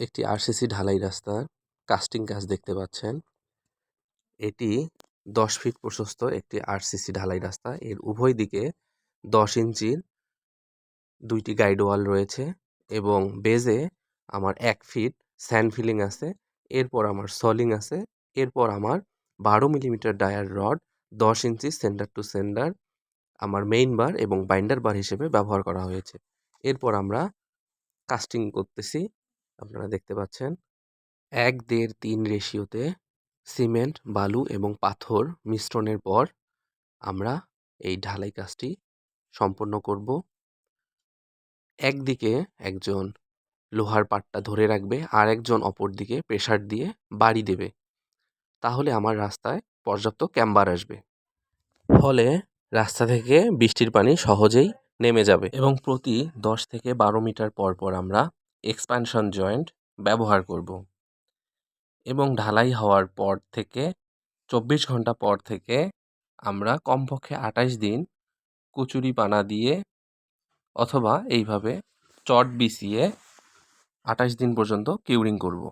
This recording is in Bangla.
একটি আরসিসি ঢালাই রাস্তার কাস্টিং কাজ দেখতে পাচ্ছেন। এটি দশ ফিট প্রশস্ত একটি আরসিসি ঢালাই রাস্তা। এর উভয় দিকে দশ ইঞ্চির দুইটি গাইড ওয়াল রয়েছে এবং বেজে আমার এক ফিট স্যান্ড ফিলিং আছে, এরপর আমার সলিং আছে, এরপর আমার বারো মিলিমিটার ডায়ার রড দশ ইঞ্চি সেন্টার টু সেন্টার আমার মেইন বার এবং বাইন্ডার বার হিসেবে ব্যবহার করা হয়েছে। এরপর আমরা কাস্টিং করতেছি। আপনারা দেখতে পাচ্ছেন, এক দেড় তিন রেশিওতে সিমেন্ট, বালু এবং পাথর মিশ্রণের পর আমরা এই ঢালাই কাজটি সম্পন্ন করব। একদিকে একজন লোহার পাটটা ধরে রাখবে আর একজন অপর দিকে প্রেসার দিয়ে বাড়ি দেবে। তাহলে আমার রাস্তায় পর্যাপ্ত ক্যাম্বার আসবে। ফলে রাস্তা থেকে বৃষ্টির পানি সহজেই নেমে যাবে এবং প্রতি দশ থেকে বারো মিটার পর পর আমরা এক্সপ্যানশন জয়েন্ট ব্যবহার করব। এবং ঢালাই হওয়ার পর থেকে, চব্বিশ ঘণ্টা পর থেকে আমরা কমপক্ষে আঠাশ দিন কুচুরি পানা দিয়ে অথবা এইভাবে চট বিছিয়ে আঠাশ দিন পর্যন্ত কিউরিং করব।